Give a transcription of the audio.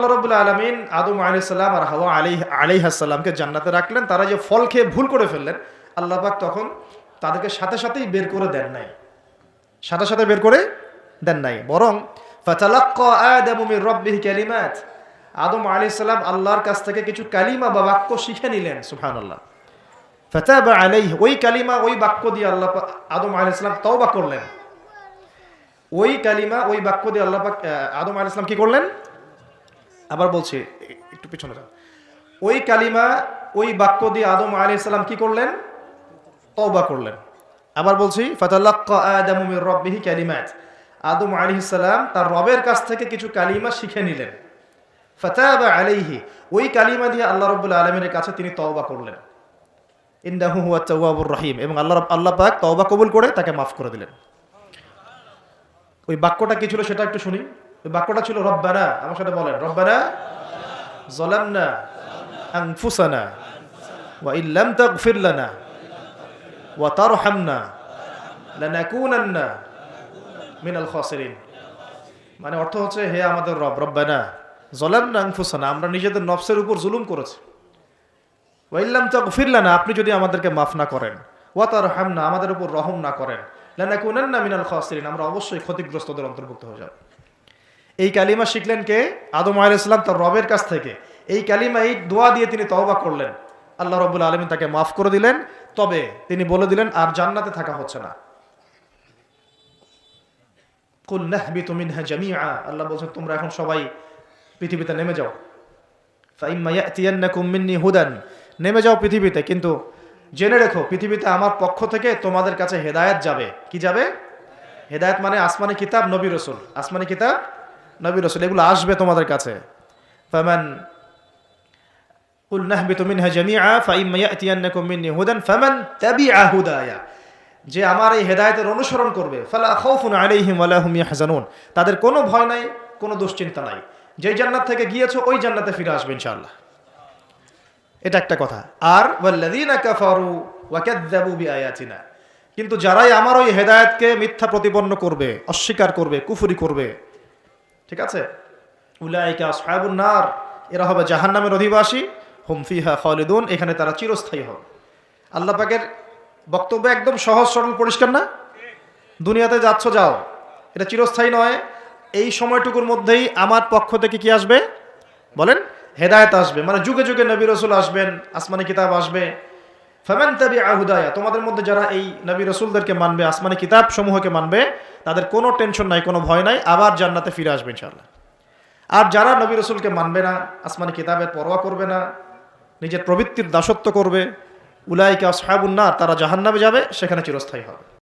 আল্লাহ আলমিন আদম আলাইসাল্লাম আর হাওয়া আলী আলিহাসাল্লামকে জান্নাতে রাখলেন। তারা যে ফল খেয়ে ভুল করে ফেললেন, আল্লাহ পাক তখন তাদেরকে সাথে সাথেই বের করে দেন নাই। সাথে সাথে বের করে দেন নাই। বরং ফাতালাক্কা আদামু আল্লাহর কাছ থেকে কিছু কালিমা বা বাক্য শিখে নিলেন, সুবহানাল্লাহ। ফাতাবা আলাইহি, ওই কালিমা, ওই বাক্য দিয়ে আল্লাহ আদম আলাইহিস সালাম তওবা করলেন। ওই কালিমা, ওই বাক্য দিয়ে আল্লাহ আদম সালাম কি করলেন? আবার বলছি, একটু পিছনে যান। ওই কালিমা, ওই বাক্য দিয়ে আদম আলাইহিস সালাম কি করলেন? তওবা করলেন। আবার বলছি, ফাতালাক্কা আদামু মির রাব্বিহি কালিমাত। আদম সালাম তার রবের কাছ থেকে কিছু কালিমা শিখে নিলেন। ফাতাবা আলাইহি, ওই কালিমা দিয়ে আল্লাহ রাব্বুল আলামিনের কাছে তিনি তওবা করলেন। ইন্নাহু হুয়া তাওয়াবুর রহিম, এবং আল্লাহ আল্লাহ পাক তওবা কবুল করে তাকে মাফ করে দিলেন। ওই বাক্যটা কি ছিল সেটা একটু শুনি। বাক্যটা ছিল, রব্বানা আমার সাথে বলেন, রব্বানা জলামনা আনফুসানা ওয়া ইল্লাম তাগফির লানা ওয়া তারহামনা লানাকুনান্না মিনাল খাসিরিন। মানে অর্থ হচ্ছে, হে আমাদের রব, রব্বানা জলামনা আনফুসানা, আমরা নিজেদের নফসের উপর জুলুম করেছি। ওয়া ইল্লাম তাগফির লানা, আপনি যদি আমাদেরকে মাফ না করেন। ওয়া তারহামনা, আমাদের উপর রহম না করেন। লানাকুনান্না মিনাল খাসিরিন, আমরা অবশ্যই ক্ষতিগ্রস্তদের অন্তর্ভুক্ত হয়ে যাব। এই কালিমা শিখলেন কে? আদম আলাইসালাম তার রবের কাছ থেকে। এই কালিমা এই দোয়া দিয়ে তিনি তওবা করলেন। আল্লাহ রবুল্লা আলমিন তাকে মাফ করে দিলেন। তবে তিনি বলে দিলেন, আর জান্নাতে থাকা হচ্ছে না। আল্লাহ বলছেন, তোমরা এখন সবাই পৃথিবীতে নেমে যাও। হুদান। নেমে যাও পৃথিবীতে, কিন্তু জেনে রেখো, পৃথিবীতে আমার পক্ষ থেকে তোমাদের কাছে হেদায়েত যাবে। কি যাবে? হেদায়েত মানে আসমানি কিতাব, নবী রসুল। আসমানি কিতাব নবী রসুল এগুলো আসবে তোমাদের কাছে ফামান قل نهبط منها جميعا فإما يأتينكم مني هدى فمن تبع هدايا যে আমার এই হেদায়েতের অনুসরণ করবে ফালা খাউফুন আলাইহিম ওয়ালা হুম ইয়াহজানুন তাদের কোনো ভয় নাই কোনো দুশ্চিন্তা নাই যেই জান্নাত থেকে গিয়েছো ওই জান্নাতে ফিরে আসবে ইনশাআল্লাহ এটা একটা কথা আর ওয়াল্লাযীনা কাফারু ওয়া কাযযাবু বিআয়াতিনা কিন্তু যারাই আমার ওই হেদায়েতকে মিথ্যা প্রতিপন্ন করবে অস্বীকার করবে কুফরি করবে ঠিক আছে? নার, এরা হবে জাহান্নামের অধিবাসী, হুম ফিহা খালিদুন, এখানে তারা চিরস্থায়ী হবে। আল্লাহ পাকের বক্তব্য একদম সহজ, সরল, পরিষ্কার না? দুনিয়াতে যাচ্ছ, যাও। এটা চিরস্থায়ী নয়। এই সময়টুকুর মধ্যেই আমার পক্ষ থেকে কি আসবে? বলেন, হেদায়েত আসবে। মানে যুগে যুগে নবী রসুল আসবেন, আসমানি কিতাব আসবে। তোমাদের মধ্যে যারা এই নবী রসুলদেরকে মানবে, আসমানি কিতাব সমূহকে মানবে, তাদের কোনো টেনশন নাই, কোনো ভয় নাই, আবার জান্নাতে ফিরে আসবে ইনশাল্লাহ আর যারা নবী রসুলকে মানবে না, আসমানি কিতাবের পরোয়া করবে না, নিজের প্রবৃত্তির দাসত্ব করবে, উলাইকে আসহাবুন্নার তারা জাহান্নামে যাবে, সেখানে চিরস্থায়ী হবে।